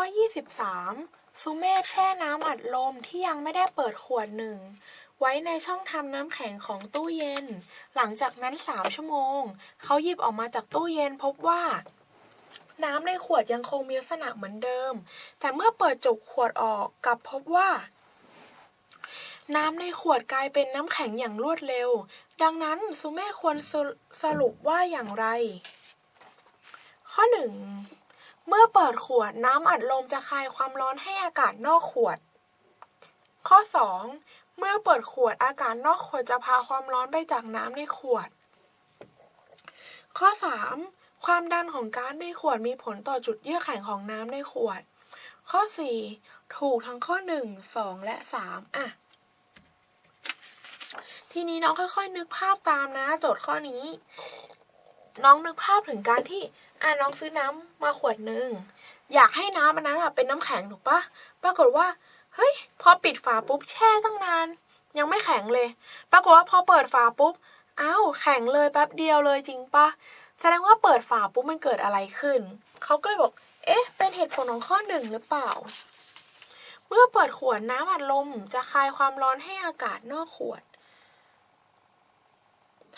ข้อ 23สุเมธแช่น้ำอัดลมที่ยังไม่ได้เปิดขวดหนึ่ง ไว้ในช่องทำน้ำแข็งของตู้เย็น หลังจากนั้น 3 ชั่วโมง เขาหยิบออกมาจากตู้เย็นพบว่า น้ำในขวดยังคงมีลักษณะเหมือนเดิม แต่เมื่อเปิดจุกขวดออกกลับพบว่า น้ำในขวดกลายเป็นน้ำแข็งอย่างรวดเร็ว ดังนั้นสุเมธควรสรุสรุปว่าอย่างไร ข้อหนึ่ง เมื่อเปิดขวดน้ำอัดลมจะคายความร้อนให้อากาศนอกขวด ข้อ 2 เมื่อเปิดขวดอากาศนอกขวดจะพาความร้อนไปจากน้ำในขวด ข้อ 3 ความดันของก๊าซในขวดมีผลต่อจุดเยือกแข็งของน้ำในขวด ข้อ 4 ถูกทั้งข้อ 1 2 และ 3 อะ ทีนี้น้องค่อยๆ นึกภาพตามนะ โจทย์ข้อนี้ น้องนึกภาพถึงการที่อะน้องซื้อน้ำมาขวดหนึ่งอยากให้น้ำอันนั้นอะเป็นน้ำแข็งถูกปะปรากฏว่าเฮ้ยพอปิดฝาปุ๊บแช่ตั้งนาน ยังไม่แข็งเลย ปรากฏว่าพอเปิดฝาปุ๊บอ้าวแข็งเลยแป๊บเดียวเลยจริงปะแสดงว่าเปิดฝาปุ๊บมันเกิดอะไรขึ้น เขาก็เลยบอก เอ๊ะ เป็นเหตุผลของข้อหนึ่งหรือเปล่า เมื่อเปิดขวดน้ำอัดลมจะคลายความร้อนให้อากาศนอกขวด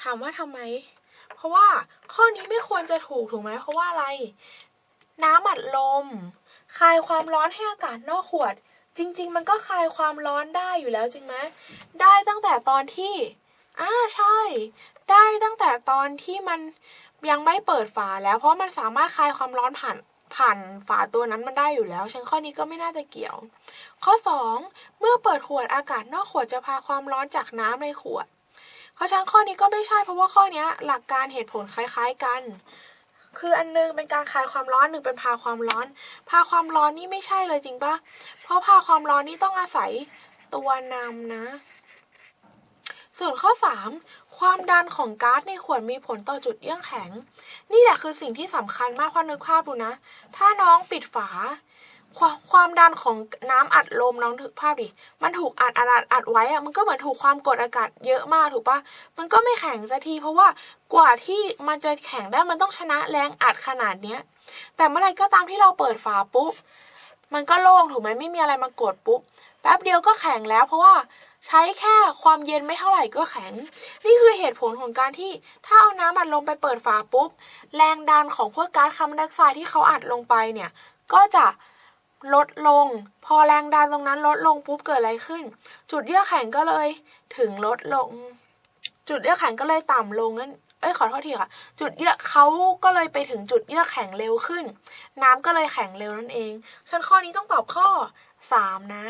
ถามว่าทำไม เพราะว่าข้อนี้ไม่ควรจะถูกถูกไหมเพราะว่าอะไร น้ำอัดลมคายความร้อนให้อากาศนอกขวด จริง ๆ มันก็คายความร้อนได้อยู่แล้วจริงไหมได้ตั้งแต่ตอนที่อ่าใช่ ได้ตั้งแต่ตอนที่มันยังไม่เปิดฝาแล้ว เพราะมันสามารถคายความร้อนผ่านผ่านฝาตัวนั้นมันได้อยู่แล้วฉันข้อนี้ก็ไม่น่าจะเกี่ยว ข้อ 2 เมื่อเปิดขวดอากาศนอกขวดจะพาความร้อนจากน้ำในขวด เพราะฉะนั้นข้อนี้ก็ไม่ใช่เพราะว่าข้อนี้หลักการเหตุผลคล้ายๆกัน คืออันนึงเป็นการคลายความร้อนหนึ่งเป็นพาความร้อน พาความร้อนนี่ไม่ใช่เลยจริงปะเพราะพาความร้อนนี่ต้องอาศัยตัวนำนะ ส่วนข้อ 3 ความดันของก๊าซในขวดมีผลต่อจุดเยื่อแข็ง นี่แหละคือสิ่งที่สำคัญมากเพราะนึกภาพดูนะ ถ้าน้องปิดฝา ความความดันของน้ำอัดลมน้องนึกภาพดิมันถูกอัดอัดอัดอัดไว้อะมันก็เหมือนถูกความกดอากาศเยอะมากถูกปะมันก็ไม่แข็งสักที เพราะว่ากว่าที่มันจะแข็งได้มันต้องชนะแรงอัดขนาดเนี้ย แต่เมื่อไรก็ตามที่เราเปิดฝาปุ๊บมันก็โล่งถูกไหมไม่มีอะไรมากดปุ๊บแป๊บเดียวก็แข็งแล้ว เพราะว่าใช้แค่ความเย็นไม่เท่าไหร่ก็แข็ง นี่คือเหตุผลของการที่ถ้าเอาน้ำอัดลมไปเปิดฝาปุ๊บ แรงดันของพวกก๊าซคาร์บอนไดออกไซด์ที่เขาอัดลงไปเนี่ย ก็จะ ลดลง พอแรงดันตรงนั้นลดลงปุ๊บเกิดอะไรขึ้น จุดเยื่อแข็งก็เลยถึงลดลง จุดเยื่อแข็งก็เลยต่ำลงนั่นเอ้ยขอโทษทีค่ะ จุดเยื่อเขาก็เลยไปถึงจุดเยื่อแข็งเร็วขึ้น น้ำก็เลยแข็งเร็วนั่นเองฉะนันข้อนี้ต้องตอบข้อ 3 นะ